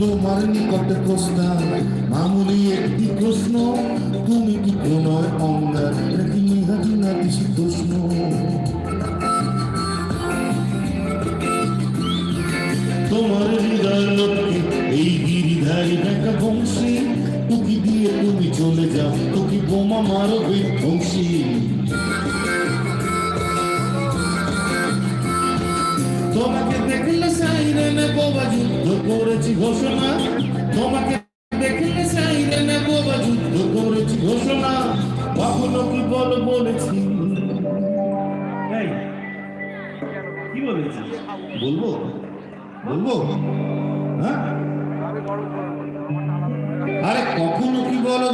তোমার নিকটে প্রস্তাব। মামুলি একটি প্রশ্ন, তুমি কি প্রণয় অঙ্গার? নাকি তোমার হৃদয় লক্ষ্যে এই গিরিধারী দেখা বংশী। উকি দিয়ে তুমি চলে যাও তোকে বোমা মারো বিধ্বংসী তোমাকে দেখলে সাইরেনে বোবা যুদ্ধ করেছি ঘোষণা। তোমাকে দেখলে সাইরেনে বোবা যুদ্ধ করেছি ঘোষণা। কখনো কি বল বলেছি? কি বলেছিস? বলব? বলব? হ্যাঁ? আরে কখনো কি বলো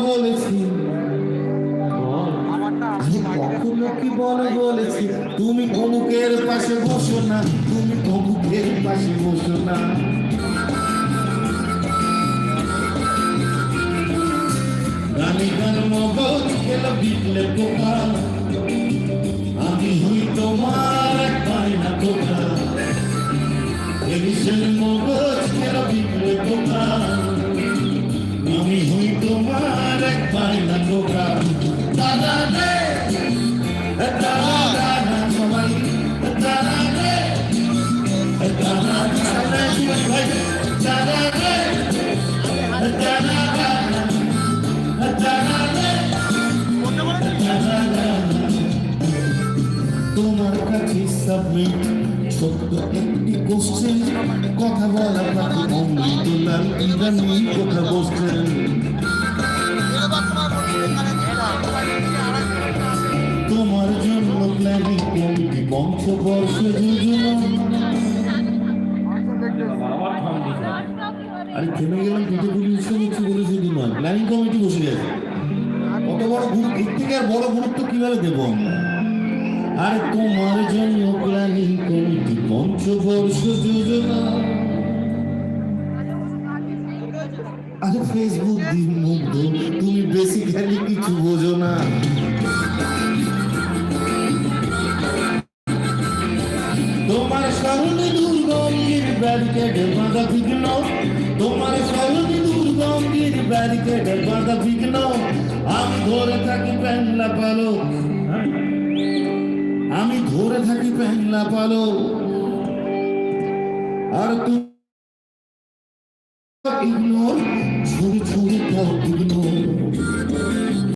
কি বলো বলেছি? তুমি অমুকের পাশে বসো না, তুমি অমুকের পাশে বসো না। গানে গান মগজ খেল বিকলে পোকা। আমি হই তোমার এক পায়না পোকা। এলিশন মগজ খেল বিকলে পোকা। আমি হই তোমার এক পায়না পোকা। দাদা তোমার কাছে সাবমিট ছোট্ট একটি কোশ্চেন কথা বলা পাখি অমৃতলাল ইদানি কথা বসছেন তোমার প্ল্যানিং কমিটি পঞ্চবর্ষ যোজনা আরে আর বড় গুরুত্ব কীভাবে দেবো আর তোমার জন্য প্ল্যানিং কমিটি পঞ্চবর্ষ যোজনা আরে ফেসবুক দিন মুগ্ধ তুমি বেসিক্যালি কিছু বোঝো না তোমার স্মরণে দুর্গন্ধের ব্যারিকেডে বাঁধা বিঘ্ন। তোমার স্মরণে দুর্গন্ধের ব্যারিকেডে বাঁধা বিঘ্ন। আমি ধরে থাকি প্যাংলা পালো আমি ধরে থাকি প্যাংলা পালো আর তুমি ইগনোর ছুরি ছুরি খাও ইগনোর।